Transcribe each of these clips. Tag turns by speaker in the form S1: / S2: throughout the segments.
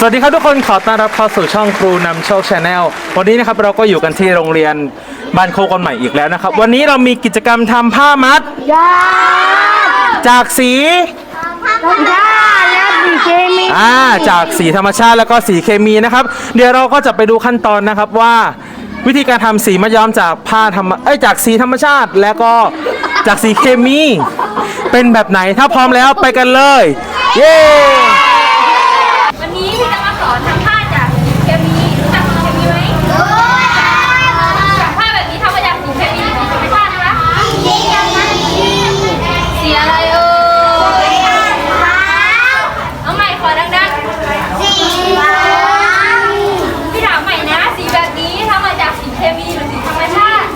S1: สวัสดีครับทุกคนขอต้อนรับเข้าสู่ช่องครูนำโชคชาแนลวันนี้นะครับเราก็อยู่กันที่โรงเรียนบ้านโคกอนใหม่อีกแล้วนะครับ วันนี้เรามีกิจกรรมทำผ้ามัด
S2: ยา
S1: จากสี
S2: ยาและดีเคมี
S1: อ่าจากสีธรรมชาติแล้วก็สีเคมีนะครับ เดี๋ยวเราก็จะไปดูขั้นตอนนะครับว่า วิธีการทำสีมัดย้อมจากผ้าธรรมเอ้ยจากสีธรรมชาติ แล้วก็จากสีเคมี เป็นแบบไหนถ้าพร้อมแล้วไปกันเลย เย้
S3: วันนี้พี่จะมาสอนทำผ้าจากสีเคมีรู้จักสีเคมีไหมจากผ้าแบบนี้ทำมาจากสีเคมีของธรรมชาตินะคะสีอะไรเอ่ยเอาใหม่ขอดังๆพี่ถามใหม่นะ สีแบบนี้ทำมาจากสีเคมีหรือสีธรรมชาติ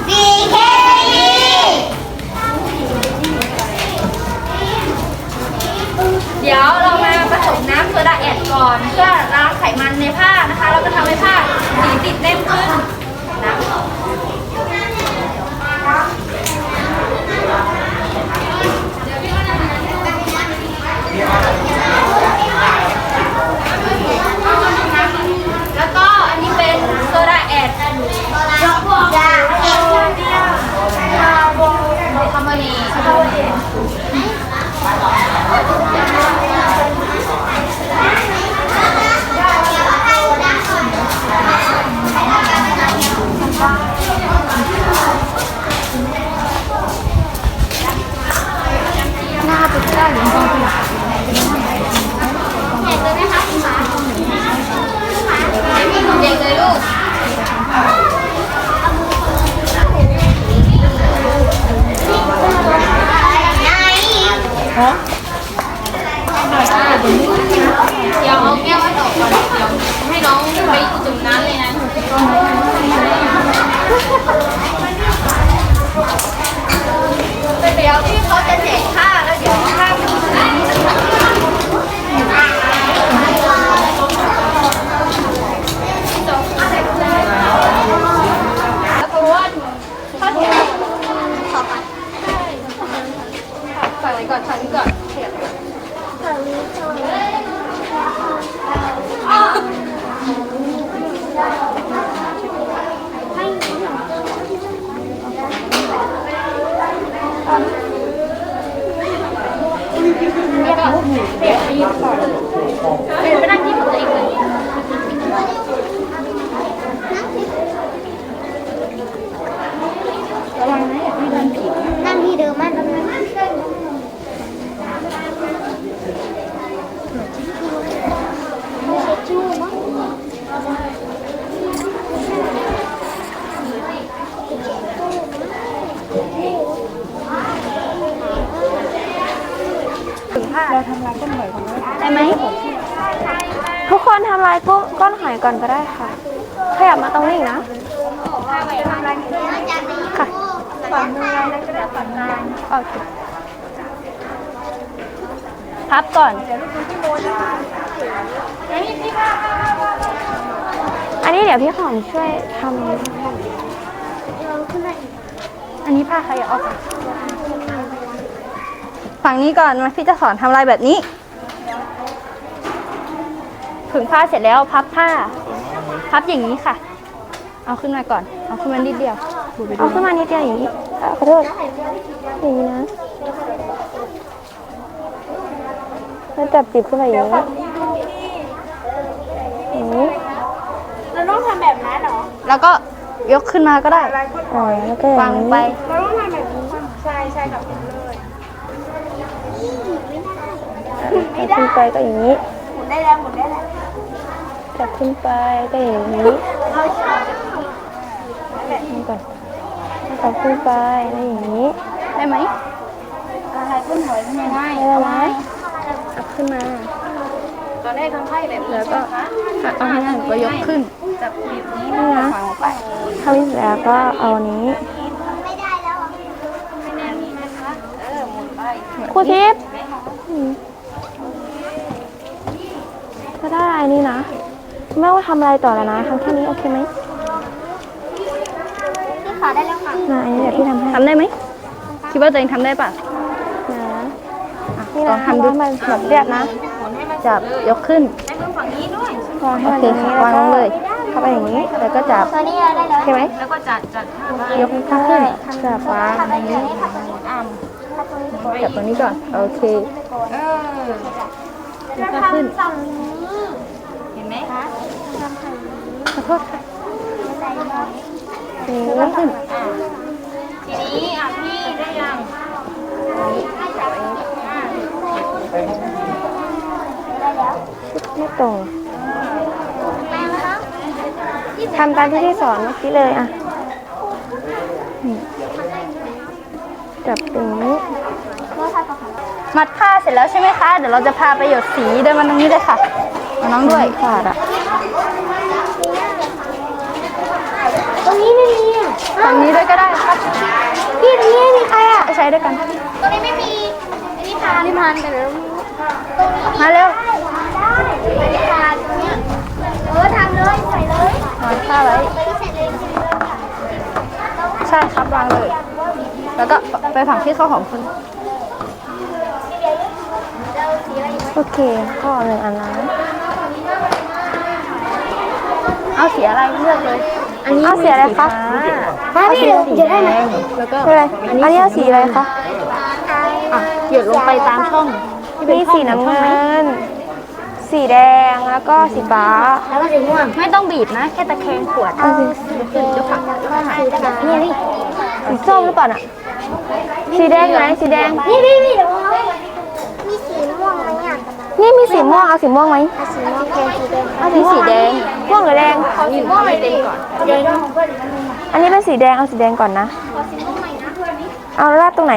S3: เดี๋ยวเรามาผสมน้ำโซดาแอด ก่อนเพื่อล้างไขมันในผ้านะคะ เราจะทำให้ผ้าสีติดแน่นขึ้นนะ ทุก
S4: คนทำลายกุ้งก้อนหอยก่อนก็ได้ค่ะ ขยับมาตรงนี้อีกนะ ค่ะฝั่งมือแล้วก็ได้ฝั่งกลางโอเคพับก่อน อันนี้เดี๋ยวพี่หอมช่วยทำอันนี้ผ้าใครเอาอกฝั่งนี้ก่อนมาพี่จะสอนทำลายแบบนี้ ผึ่งผ้าเสร็จแล้วพับผ้า พับอย่างนี้ค่ะ เอาขึ้นมาก่อน เอาขึ้นมานิดเดียวเอาขึ้นมานิดเดียวอย่างนี้เอ่อขอโทษอย่างนี้นะแล้วจับจิบขึ้นมาอย่างนี้อย่างนี้
S2: เราต้องทำแบบนั้นเหรอ
S4: แล้วก็ยกขึ้นมาก็ได้อ๋อแล้วก็อย่วางนี้ไป
S2: เราต้องทำแบบนี้ใช่ใช่กับผมเลย
S4: จับขึ้นไปก็อย่างนี้
S2: หมุน ได้แล้วหมุนได้แล้ว
S4: จับขึ้นไปก็อย่างนี้นี่ก่อนจับขึ้นไปแล้วอย่างนี้ ได้ไหม
S2: อะไรขึ้นหอยทำไมได้
S4: ได้แล้วนะจับขึ้นมา
S2: ตอนแรกทำไพ่แบบนี้
S4: แล้วก็เอาให้นั่นก็ยกขึ้น
S2: จับบีบนี้
S4: นี่นะถ้าไม่เสร็จแล้วก็เอาอันนี้
S2: แนวนี้นะคะเออหมุนไป
S4: ครูทิพย์อืมก็ได้อันนี้นะ ไม่ต้องทำอะไรต่อแล้วนะทำแค่นี้โอเคไหม
S2: พี่ขาได้แล้วค่ะ
S4: นะอันนี้เดี๋ยวพี่ทำให้
S3: ทำได้ไหมคิดว่าตัวเองทำได้ป่ะ
S4: นะนี่นะทำดูมันแบบเรียบนะจับยกขึ้น
S2: ให้มือฝั่งนี้ด้วย
S4: วางให้มันอย่างนี้วางลงเลย เข้าไปอย่างนี้แล้วก็จับ
S2: ตอนนี้ได้แล้ว
S4: โอเคไหม
S2: แล้วก็จัดจัด
S4: ยกข้างขึ้นจับวางอย่างนี้จับตรงนี้ก่อนโอเค
S2: เออย
S4: กข้างขึ้น
S2: เห็นไหม
S4: ขอโทษค่ะโอเคยกข้างขึ้น
S2: ทีนี้อะพี่ได้ยัง
S4: ไม่ตรงทำตามที่ที่สอนเมื่อกี้เลยอะจับตรงนี้มัดผ้าเสร็จแล้วใช่ไหมคะ เดี๋ยวเราจะพาไปหยดสีเดินมาตรงนี้เลยค่ะเอาน้องด้วยขาดอะ
S2: ตรงนี้ไม่มีอะ
S4: ฝั่งนี้ด้วยก็ได้ครับ
S2: พี่ตรงนี้ไม่มีใครอะ
S4: ไปใช้ด้วยกัน
S2: ตรงนี้ไม่มีอันนี้พานนี่พานไปแล้ว
S4: มาเร็ว
S2: ได้พานตรงเนี้ยเออทำเลยใส่เลย
S4: มัดผ้าไว้
S2: เสร็จเลย
S4: ใช่ครับวางเลย แล้วก็ไปฝั่งที่เข้าของคุณโอเค ก็หนึ่งอันนั้น เอาสีอะไรเลือกเลย อันนี้เอาสีอะไรคะ
S2: มาพี่เดี๋ยวได้ไหม
S4: แล้วก็อะไรอันนี้เอาสีอะไรคะอะหยดลงไปตามช่องมีสีน้ำเงิน สีแดงแล้วก็สีฟ้า
S2: แล้วก็สีม่วง
S4: ไม่ต้องบีบนะ แค่ตะแคงขวด
S2: เอาสีแดงสีดำนี่นี่
S4: สีส้มหรือเปล่าน่ะ สีแดงไหนสีแดง
S2: นี่พี่พี่เดี๋ยวมีสีม่วงไหมอะ
S4: นี่ มีสีม่วงเอาสีม่วงไหม
S2: เอาสีม่วงแทนสีแดง
S4: เอาสีสีแดงม่วงหรือแดง
S2: สีม่วงไปเต็มก่อนแดง
S4: อันนี้เป็นสีแดงเอาสีแดงก่อนนะเอาราดตรงไหน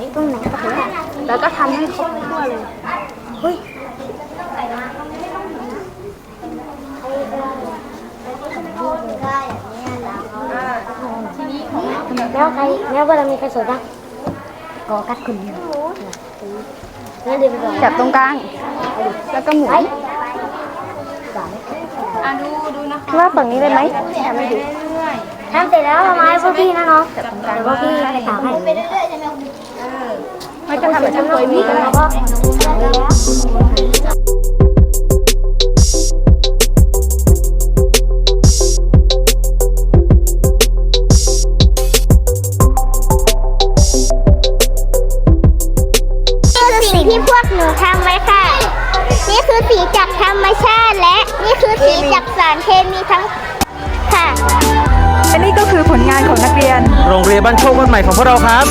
S2: นี่ตรงไหนก็ได้
S4: แล้วก็ทำให้ครบทั่วเลย
S2: แล้วใครแล้วเวลามีใครสวยบ้างกอกัดคนเดียว
S4: จับตรงกลาง แล้วก็หมุน
S3: อะดูดูนะคะ
S4: ราดฝั่งนี้เลยไหม
S2: ทำเสร็จแล้วเอามาให้พวกพี่นะน้องเดี๋ยวพวกพี่ไปตากให้
S4: ไม่ก็ทำแบบช่างเคยมีก็ได้
S5: นี่คือ ที่พวกหนูทำไว้ค่ะ นี่คือสีจากธรรมชาติและ นี่คือสีจากสารเคมีทั้งค่ะ
S6: และนี่ก็คือผลงานของนักเรียน
S1: โรงเรียนบ้านโชควันใหม่ของพวกเราครับ